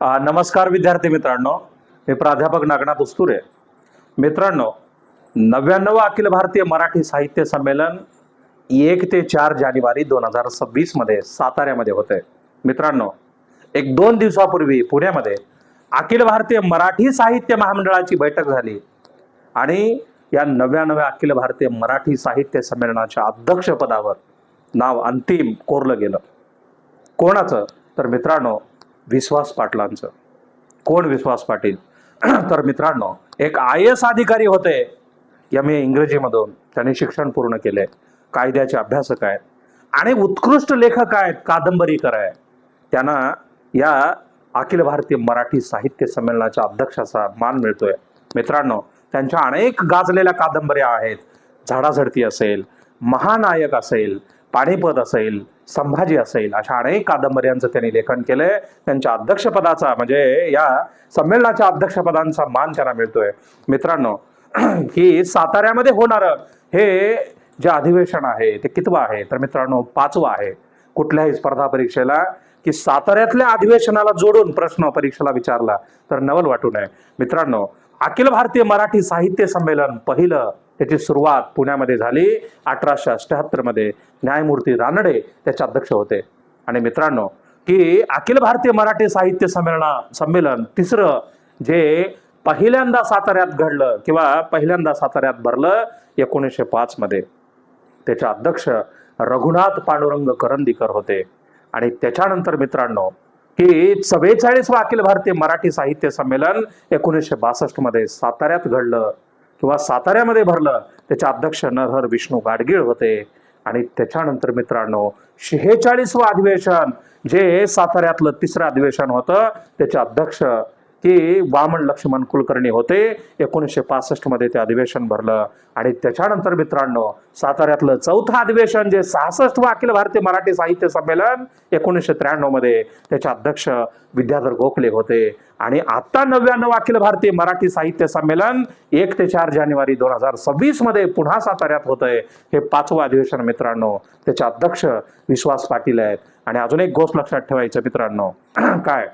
नमस्कार विद्यार्थी मित्रांनो. मी प्राध्यापक नागनाथ उस्तुरे. मित्रांनो नव्याण्णव अखिल भारतीय मराठी साहित्य संमेलन एक ते चार जानेवारी दोन हजार सव्वीसमध्ये साताऱ्यामध्ये होते मित्रांनो एक दोन दिवसापूर्वी पुण्यामध्ये अखिल भारतीय मराठी साहित्य महामंडळाची बैठक झाली आणि या नव्याण्णव्या अखिल भारतीय मराठी साहित्य संमेलनाच्या अध्यक्षपदावर नाव अंतिम कोरलं गेलं. कोणाचं? तर मित्रांनो विश्वास पाटलांचं. कोण विश्वास पाटील? तर मित्रांनो एक आय एस अधिकारी होते. एम ए इंग्रजीमधून. त्यांनी शिक्षण पूर्ण केले. कायद्याचे अभ्यासक आहेत. आणि उत्कृष्ट लेखक आहेत. कादंबरीकर आहे त्यांना या अखिल भारतीय मराठी साहित्य संमेलनाच्या अध्यक्षाचा मान मिळतोय. मित्रांनो त्यांच्या अनेक गाजलेल्या कादंबऱ्या आहेत. झाडाझडती असेल महानायक असेल पाणीपत असेल संभाजी असेल अशा अनेक कादंबऱ्यांचं त्यांनी लेखन केलंय. त्यांच्या अध्यक्षपदाचा म्हणजे या संमेलनाच्या अध्यक्षपदांचा मान त्यांना मिळतोय. मित्रांनो ही साताऱ्यामध्ये होणार हे जे अधिवेशन आहे ते कितवं आहे? तर मित्रांनो पाचवं आहे. कुठल्याही स्पर्धा परीक्षेला की साताऱ्यातल्या अधिवेशनाला जोडून प्रश्न परीक्षेला विचारला तर नवल वाटू नये. मित्रांनो अखिल भारतीय मराठी साहित्य संमेलन पहिलं त्याची सुरुवात पुण्यामध्ये झाली. अठराशे अठ्याहत्तरमध्ये न्यायमूर्ती रानडे त्याचे अध्यक्ष होते. आणि मित्रांनो की अखिल भारतीय मराठी साहित्य संमेलना संमेलन तिसरं जे पहिल्यांदा साताऱ्यात घडलं किंवा पहिल्यांदा साताऱ्यात भरलं एकोणीसशे पाच मध्ये. त्याचे अध्यक्ष रघुनाथ पांडुरंग करंदीकर होते. आणि त्याच्यानंतर मित्रांनो की चव्वेचाळीसवा अखिल भारतीय मराठी साहित्य संमेलन एकोणीसशे बासष्टमध्ये साताऱ्यात घडलं. किंवा साताऱ्यामध्ये भरलं त्याचे अध्यक्ष नरहर विष्णू गाडगीळ होते. आणि त्याच्यानंतर मित्रांनो शेहेचाळीसवं अधिवेशन जे साताऱ्यातलं तिसरं अधिवेशन होतं त्याचे अध्यक्ष की वामन लक्ष्मण कुलकर्णी होते. एकोणीसशे पासष्टमध्ये ते अधिवेशन भरलं. आणि त्याच्यानंतर मित्रांनो साताऱ्यातलं चौथं अधिवेशन जे सहासष्टवं अखिल भारतीय मराठी साहित्य संमेलन एकोणीसशे त्र्याण्णवमध्ये त्याचे अध्यक्ष विद्याधर गोखले होते. आणि आता नव्याण्णव अखिल भारतीय मराठी साहित्य संमेलन एक ते चार जानेवारी दोन हजार सव्वीसमध्ये पुन्हा साताऱ्यात होत आहे हे पाचवं अधिवेशन मित्रांनो त्याचे अध्यक्ष विश्वास पाटील आहेत. आणि अजून एक गोष्ट लक्षात ठेवायचं मित्रांनो. काय?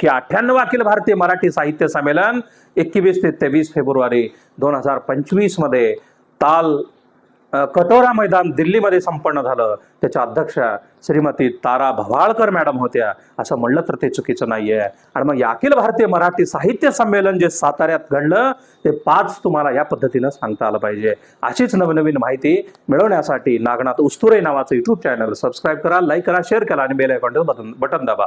की अठ्ठ्याण्णव अखिल भारतीय मराठी साहित्य संमेलन एकवीस ते तेवीस फेब्रुवारी दोन हजार पंचवीसमध्ये ताल कटोरा मैदान दिल्लीमध्ये संपन्न झालं. त्याच्या अध्यक्ष श्रीमती तारा भवाळकर मॅडम होत्या. असं म्हणलं तर ते चुकीचं नाहीये. आणि मग या अखिल भारतीय मराठी साहित्य संमेलन जे साताऱ्यात घडलं ते पाच तुम्हाला या पद्धतीनं सांगता आलं पाहिजे. अशीच नवनवीन माहिती मिळवण्यासाठी नागनाथ उस्तुरे नावाचं युट्यूब चॅनल सबस्क्राईब करा लाईक करा शेअर करा आणि बेल आयकॉन बटन बटन दाबा.